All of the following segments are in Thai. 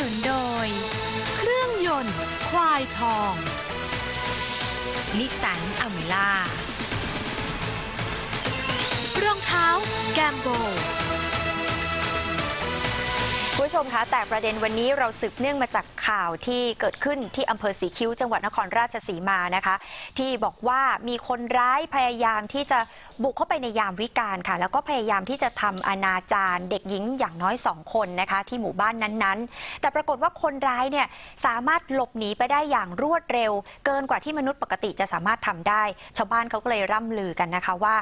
นุนโดย เครื่องยนต์ ควายทอง นิสสันอเมล่ารองเท้า แกมโบ ผู้ชมคะแต่ประเด็นวันนี้เราสืบเนื่องมาจากข่าวที่เกิดขึ้นที่อำเภอสีคิ้วจังหวัดนครราชสีมานะคะ ที่บอกว่ามีคนร้ายพยายามที่จะบุกเข้าไปในยามวิกาลค่ะ แล้วก็พยายามที่จะทำอนาจารเด็กหญิงอย่างน้อยสองคนนะคะ ที่หมู่บ้านนั้นๆ แต่ปรากฏว่าคนร้ายเนี่ยสามารถหลบหนีไปได้อย่างรวดเร็ว เกินกว่าที่มนุษย์ปกติจะสามารถทำได้ ชาวบ้านเขาก็เลยร่ำลือกันนะคะว่า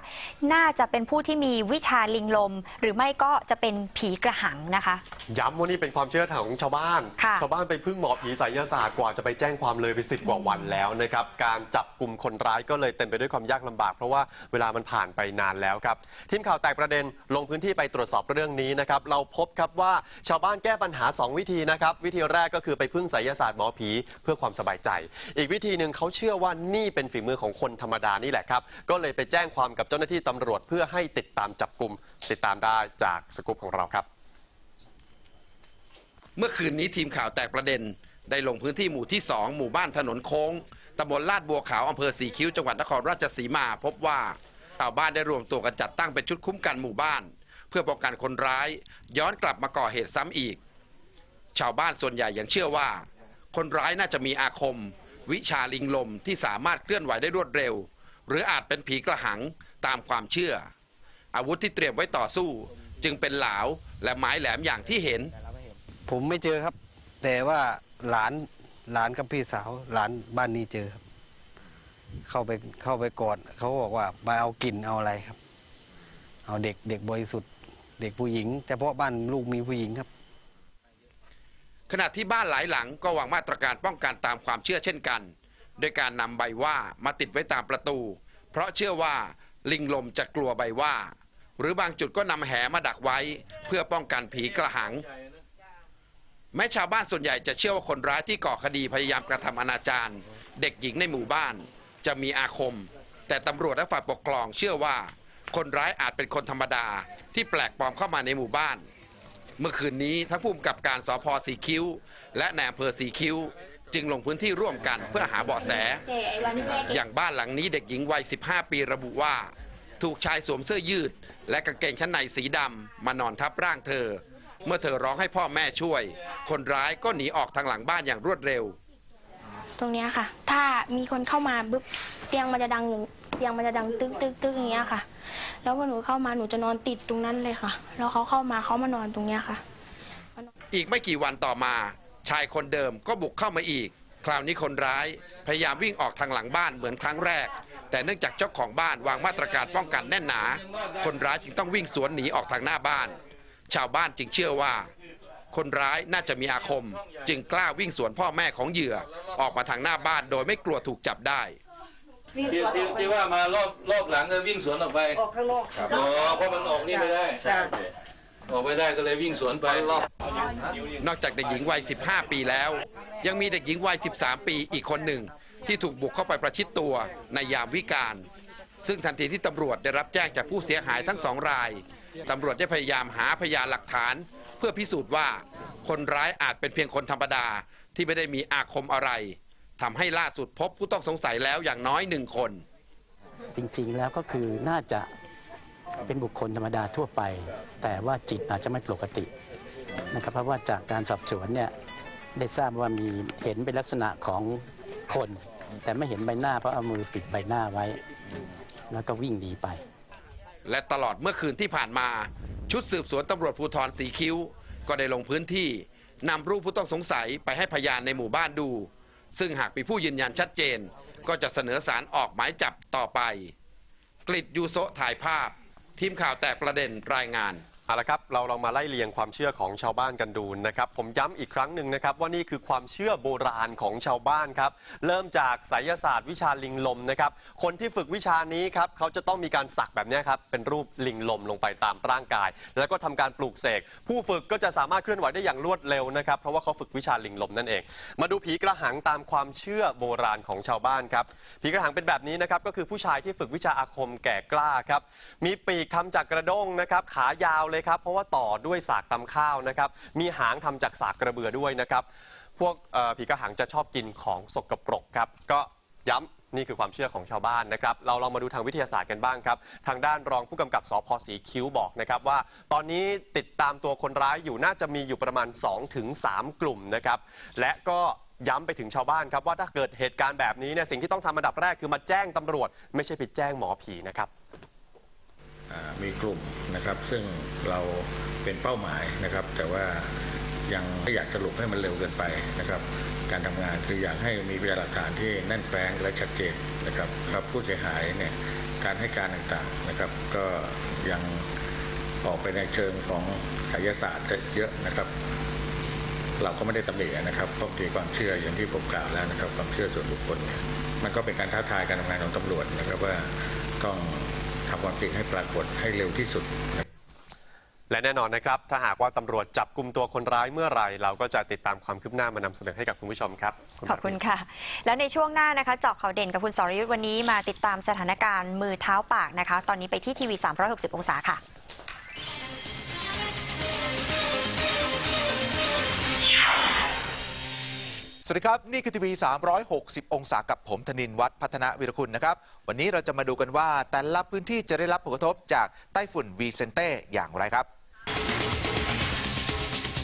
น่าจะเป็นผู้ที่มีวิชาลิงลม หรือไม่ก็จะเป็นผีกระหังนะคะย้ำว่านี่เป็นความเชื่อของชาวบ้าน ค่ะ ชาวบ้านไปพึ่งหมอผีไสยศาสตร์กว่าจะไปแจ้งความเลยไปสิบกว่าวันแล้วนะครับ การจับกลุ่มคนร้ายก็เลยเต็มไปด้วยความยากลำบาก เพราะว่าเวลามันผ่านไปนานแล้วครับ ทีมข่าวแตกประเด็นลงพื้นที่ไปตรวจสอบเรื่องนี้นะครับ เราพบครับว่าชาวบ้านแก้ปัญหา 2 วิธีนะครับ วิธีแรกก็คือไปพึ่งไสยศาสตร์หมอผีเพื่อความสบายใจ อีกวิธีหนึ่งเขาเชื่อว่านี่เป็นฝีมือของคนธรรมดานี่แหละครับ ก็เลยไปแจ้งความกับเจ้าหน้าที่ตำรวจเพื่อให้ติดตามจับกลุ่มติดตามได้จากสกู๊ปของเราครับ เมื่อคืนนี้ทีมข่าวแตกประเด็น ได้ลงพื้นที่หมู่ที่ 2 หมู่บ้านถนนโค้งตำบลลาดบัวขาวอำเภอสีคิ้วจังหวัดนครราชสีมา พบว่าชาวบ้านได้รวมตัวกันจัดตั้งเป็นชุดคุ้มกันหมู่บ้าน เพื่อป้องกันคนร้าย ย้อนกลับมาก่อเหตุซ้ำอีก ชาวบ้านส่วนใหญ่ยังเชื่อว่า คนร้ายน่าจะมีอาคม วิชาลิงลมที่สามารถเคลื่อนไหวได้รวดเร็ว หรืออาจเป็นผีกระหังตามความเชื่อ อาวุธที่เตรียมไว้ต่อสู้ จึงเป็นเหลาและไม้แหลมอย่างที่เห็น ผมไม่เจอครับ แต่ว่าหลานหลานกับพี่สาว หลานบ้านนี้เจอครับ เข้าไปเข้าไปกอดเขาบอกว่าไปเอากลิ่นเอาอะไรครับ เอาเด็กเด็กบริสุทธิ์เด็กผู้หญิงเฉพาะบ้านลูกมีผู้หญิงครับ ขณะที่บ้านหลายหลังก็วางมาตรการป้องกันตามความเชื่อเช่นกัน โดยการนำใบว่ามาติดไว้ตามประตู เพราะเชื่อว่าลิงลมจะกลัวใบว่า หรือบางจุดก็นำแหมาดักไว้ เพื่อป้องกันผีกระหัง แม้ชาวบ้านส่วนใหญ่จะเชื่อว่าคนร้ายที่ก่อคดีพยายามกระทำอนาจารเด็กหญิงในหมู่บ้าน จะมีอาคม แต่ตำรวจและฝ่ายปกครองเชื่อว่า คนร้ายอาจเป็นคนธรรมดาที่แปลกปลอมเข้ามาในหมู่บ้าน เมื่อคืนนี้ทั้งผู้กำกับการสพสีคิ้ว และนายอำเภอสีคิ้ว จึงลงพื้นที่ร่วมกันเพื่อหาเบาะแส อย่างบ้านหลังนี้เด็กหญิงวัย 15 ปีระบุว่า ถูกชายสวมเสื้อยืด และกางเกงชั้นในสีดำมานอนทับร่างเธอ เมื่อเธอร้องให้พ่อแม่ช่วย คนร้ายก็หนีออกทางหลังบ้านอย่างรวดเร็ว ตรงเนี้ยค่ะ ถ้ามีคนเข้ามาปุ๊บเตียงมันจะดังอย่างเตียงมันจะดังตึกตึกตึกอย่างเงี้ยค่ะ แล้วพอหนูเข้ามาหนูจะนอนติดตรงนั้นเลยค่ะ แล้วเขาเข้ามาเขามานอนตรงเนี้ยค่ะ อีกไม่กี่วันต่อมา ชายคนเดิมก็บุกเข้ามาอีก คราวนี้คนร้ายพยายามวิ่งออกทางหลังบ้านเหมือนครั้งแรก แต่เนื่องจากเจ้าของบ้านวางมาตรการป้องกันแน่นหนา คนร้ายจึงต้องวิ่งสวนหนีออกทางหน้าบ้าน ชาวบ้านจึงเชื่อว่า คนร้ายน่าจะมีอาคม จึงกล้าวิ่งสวนพ่อแม่ของเหยื่อ ออกมาทางหน้าบ้านโดยไม่กลัวถูกจับได้ที่ที่ที่ว่ามารอบรอบหลังก็วิ่งสวนออกไปออกข้างนอกอ๋อเพราะมันออกนี่ไม่ได้จ้ะออกไม่ได้ก็เลยวิ่งสวนไปนอกจากเด็กหญิงวัย 15 ปีแล้ว ยังมีเด็กหญิงวัย 13 ปีอีกคนหนึ่ง ที่ถูกบุกเข้าไปประชิดตัวในยามวิกาลซึ่งทันทีที่ตำรวจได้รับแจ้งจากผู้เสียหายทั้งสองราย ตำรวจได้พยายามหาพยานหลักฐาน เพื่อพิสูจน์ว่าคนร้ายอาจเป็นเพียงคนธรรมดาที่ไม่ได้มีอาคมอะไรทำให้ล่าสุดพบผู้ต้องสงสัยแล้วอย่างน้อยหนึ่งคน จริงๆแล้วก็คือน่าจะเป็นบุคคลธรรมดาทั่วไป แต่ว่าจิตอาจจะไม่ปกตินะครับเพราะว่าจากการสอบสวนเนี่ยได้ทราบว่ามีเห็นเป็นลักษณะของคน แต่ไม่เห็นใบหน้าเพราะเอามือปิดใบหน้าไว้ แล้วก็วิ่งหนีไป และตลอดเมื่อคืนที่ผ่านมา ชุดสืบสวนตำรวจภูธรสีคิ้ว ก็ได้ลงพื้นที่นำรูปผู้ต้องสงสัยไปให้พยานในหมู่บ้านดู ซึ่งหากมีผู้ยืนยันชัดเจน ก็จะเสนอสารออกหมายจับต่อไป กลิดยูโซถ่ายภาพ ทีมข่าวแตกประเด็นรายงาน เอาละครับเราลองมาไล่เลียงความเชื่อของชาวบ้านกันดูนะครับ ผมย้ำอีกครั้งหนึ่งนะครับ ว่านี่คือความเชื่อโบราณของชาวบ้านครับ เริ่มจากไสยศาสตร์วิชาลิงลมนะครับ คนที่ฝึกวิชานี้ครับเขาจะต้องมีการสักแบบนี้ครับ เป็นรูปลิงลมลงไปตามร่างกาย แล้วก็ทำการปลูกเสก ผู้ฝึกก็จะสามารถเคลื่อนไหวได้อย่างรวดเร็วนะครับ เพราะว่าเขาฝึกวิชาลิงลมนั่นเอง มาดูผีกระหังตามความเชื่อโบราณของชาวบ้านครับ ผีกระหังเป็นแบบนี้นะครับ ก็คือผู้ชายที่ฝึกวิชาอาคมแก่กล้าครับ มีปีกทำจากกระด้งนะครับ ขายาวเลยครับ เพราะว่าต่อด้วยสากตำข้าวนะครับ มีหางทำจากสากกระเบือด้วยนะครับ พวกผีกระหังจะชอบกินของสกปรกครับ ก็ย้ำนี่คือความเชื่อของชาวบ้านนะครับ เราลองมาดูทางวิทยาศาสตร์กันบ้างครับ ทางด้านรองผู้กำกับสพสีคิ้วบอกนะครับว่า ตอนนี้ติดตามตัวคนร้ายอยู่น่าจะมีอยู่ประมาณ2-3ถึง3กลุ่มนะครับ และก็ย้ำไปถึงชาวบ้านครับว่าถ้าเกิดเหตุการณ์แบบนี้เนี่ยสิ่งที่ต้องทำอันดับแรกคือมาแจ้งตำรวจ ไม่ใช่ไปแจ้งหมอผีนะครับ มีกลุ่มนะครับ ซึ่งเราเป็นเป้าหมายนะครับ แต่ว่ายังไม่อยากสรุปให้มันเร็วเกินไปนะครับ การทำงานคืออยากให้มีพยานหลักฐานที่แน่นแฟ้งและชัดเจนนะครับครับผู้เสียหายเนี่ยการให้การต่างๆนะครับ ก็ยังออกไปในเชิงของไสยศาสตร์เยอะนะครับ เราก็ไม่ได้ตำหนินะครับเพราะมีความเชื่ออย่างที่ผมกล่าวแล้วนะครับ ความเชื่อส่วนบุคคลเนี่ยมันก็เป็นการท้าทายการทำงานของตำรวจนะครับว่าต้อง ทำความจริงให้ปรากฏให้เร็วที่สุด และแน่นอนนะครับ ถ้าหากว่าตำรวจจับกลุ่มตัวคนร้ายเมื่อไหร่ เราก็จะติดตามความคืบหน้ามานำเสนอให้กับคุณผู้ชมครับ ขอบคุณค่ะ แล้วในช่วงหน้านะคะเจาะข่าวเด่นกับคุณสรยุทธ์วันนี้มาติดตามสถานการณ์มือเท้าปากนะคะ ตอนนี้ไปที่ทีวี 360 องศาค่ะ สวัสดีครับ นี่คือทีวี 360 องศากับผมธนินวัฒน์พัฒนาวิรคุณนะครับ วันนี้เราจะมาดูกันว่าแต่ละพื้นที่จะได้รับผลกระทบจากไต้ฝุ่นวีเซนเต้อย่างไรครับ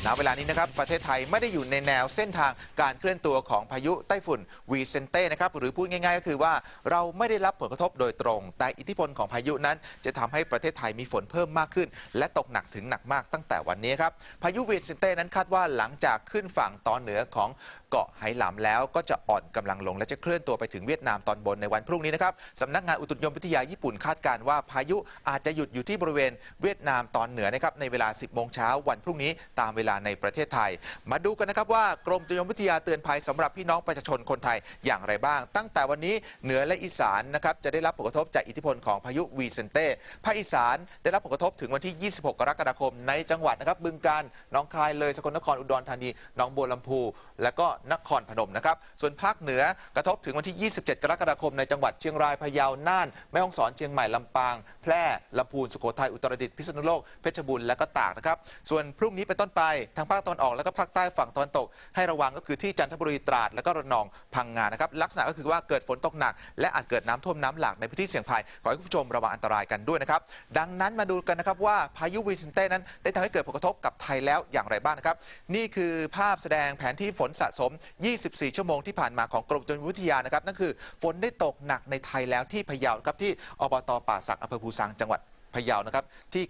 ณเวลานี้นะครับประเทศไทยไม่ได้อยู่ในแนวเส้นทางการเคลื่อนตัวของพายุไต้ฝุ่นวีเซนเต้นะครับหรือพูดง่ายๆ ก็คือว่าเราไม่ได้รับผลกระทบโดยตรง แต่อิทธิพลของพายุนั้น จะทำให้ประเทศไทยมีฝนเพิ่มมากขึ้น และตกหนักถึงหนักมากตั้งแต่วันนี้ครับพายุวีเซนเต้นั้นคาดว่าหลังจากขึ้นฝั่งตอนเหนือของเกาะไหหลำแล้วก็จะอ่อนกำลังลง และจะเคลื่อนตัวไปถึงเวียดนามตอนบนในวันพรุ่งนี้นะครับสำนักงานอุตุนิยมวิทยาญี่ปุ่นคาดการณ์ว่าพายุอาจจะหยุดอยู่ที่บริเวณเวียดนามตอนเหนือนะครับในเวลา 10 โมงเช้าวันพรุ่งนี้ตามเวลาในประเทศไทย มาดูกันนะครับว่ากรมอุตุยมวิทยาเตือนภัยสำหรับพี่น้องประชาชนคนไทยอย่างไรบ้าง ตั้งแต่วันนี้เหนือและอีสานนะครับจะได้รับผลกระทบจากอิทธิพลของพายุวีเซนเต้ภาคอีสานได้รับผลกระทบถึงวันที่ 26 กรกฎาคม ในจังหวัดนะครับบึงกาฬหนองคายเลยสกลนครอุดรธานีหนองบัวลำพู และก็นครพนมนะครับส่วนภาคเหนือกระทบถึงวันที่ 27 กรกฎาคมในจังหวัดเชียงรายพะเยาน่านแม่ฮ่องสอนเชียงใหม่ลำปาง แพร่ลำพูนสุโขทัยอุตรดิตถ์พิษณุโลกเพชรบูรณ์และก็ตากนะครับส่วนพรุ่งนี้เป็นต้นไปทางภาคตะวันออกและก็ภาคใต้ฝั่งตะวันตก ให้ระวังก็คือที่จันทบุรีตราดและก็ระนองพังงานะครับลักษณะก็คือว่าเกิดฝนตกหนัก และอาจเกิดน้ำท่วมน้ำหลากในพื้นที่เสี่ยงภัยขอให้คุณผู้ชมระวังอันตรายกันด้วยนะครับดังนั้นมาดูกันนะครับว่าพายุวีเซนเต้นั้นได้ทำให้เกิดผลกระทบกับไทยแล้วอย่างไรบ้างนะครับนี่คือภาพแสดงแผนที่ฝนสะสม 24 ชั่วโมงที่ผ่านมาของกรมอุตุนิยมวิทยานะครับนั่นคือ ฝนได้ตกหนักในไทยแล้วที่พะเยาครับที่อบตป่าสักอำเภอภูซางจังหวัดะเยานะครับที่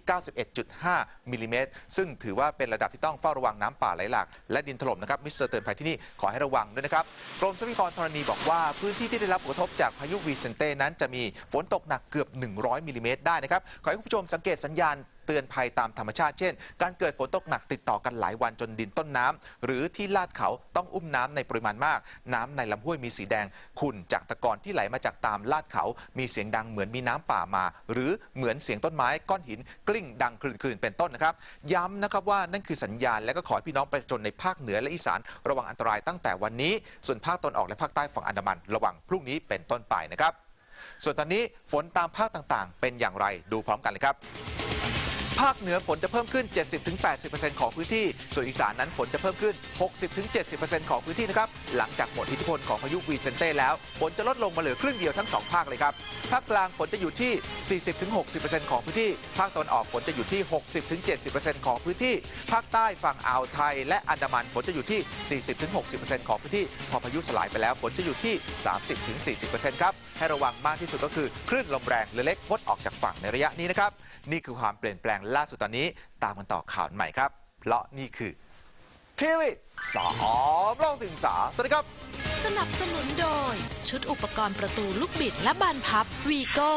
91.5มิลลิเมตรซึ่งถือว่าเป็นระดับที่ต้องเฝ้าระวังน้ำป่าไหลหลากและดินถล่มนะครับมิสเตอร์เตือนภัยที่นี่ขอให้ระวังด้วยนะครับกรมทรัพยากรธรณีบอกว่าพื้นที่ที่ได้รับผลกระทบจากพายุวีเซนเต้นั้นจะมีฝนตกหนักเกือบ 100มิลลิเมตรได้นะครับขอให้คุณผู้ชมสังเกตสัญญาณ ตือนภัยตามธรรมชาติเช่น การเกิดฝนตกหนักติดต่อกันหลายวันจนดินต้นน้ำหรือที่ลาดเขาต้องอุ้มน้ำในปริมาณมาก น้ำในลำห้วยมีสีแดงขุ่นจากตะกอนที่ไหลมาจากตามลาดเขา มีเสียงดังเหมือนมีน้ำป่ามา หรือเหมือนเสียงต้นไม้ก้อนหินกลิ้งดังคลื่นๆเป็นต้นนะครับ ย้ำนะครับว่านั่นคือสัญญาณและก็ขอให้พี่น้องประชาชนในภาคเหนือและอีสานระวังอันตรายตั้งแต่วันนี้ ส่วนภาคตะวันออกและภาคใต้ฝั่งอันดามัน ระวังพรุ่งนี้เป็นต้นไปนะครับ ส่วนตอนนี้ฝนตามภาคต่างๆ เป็นอย่างไรดูพร้อมกันเลยครับ ภาคเหนือฝนจะเพิ่มขึ้น 70-80%ของพื้นที่ ส่วนอีสานนั้นฝนจะเพิ่มขึ้น 60-70%ของพื้นที่นะครับ หลังจากหมดอิทธิพลของพายุวีเซนเต้แล้ว ฝนจะลดลงมาเหลือครึ่งเดียวทั้ง 2 ภาคเลยครับ ภาคกลางฝนจะอยู่ที่ 40-60%ของพื้นที่ ภาคตะวันออกฝนจะอยู่ที่ 60-70%ของพื้นที่ ภาคใต้ฝั่งอ่าวไทย และอันดามันฝนจะอยู่ที่ 40-60%ของพื้นที่ พอพายุสลายไปแล้วฝนจะอยู่ที่ 30-40%ครับ ให้ระวังมากที่สุดก็คือคลื่นลมแรงเรือเล็กงดออกจากฝั่งในระยะนี้นะครับ นี่คือความเปลี่ยนแปลงล่าสุดตอนนี้ตามกันต่อข่าวใหม่ครับ เพราะนี่คือทีวีสามล่องสิงสาสวัสดีครับ สนับสนุนโดย ชุดอุปกรณ์ประตูลูกบิดและบานพับวีโก้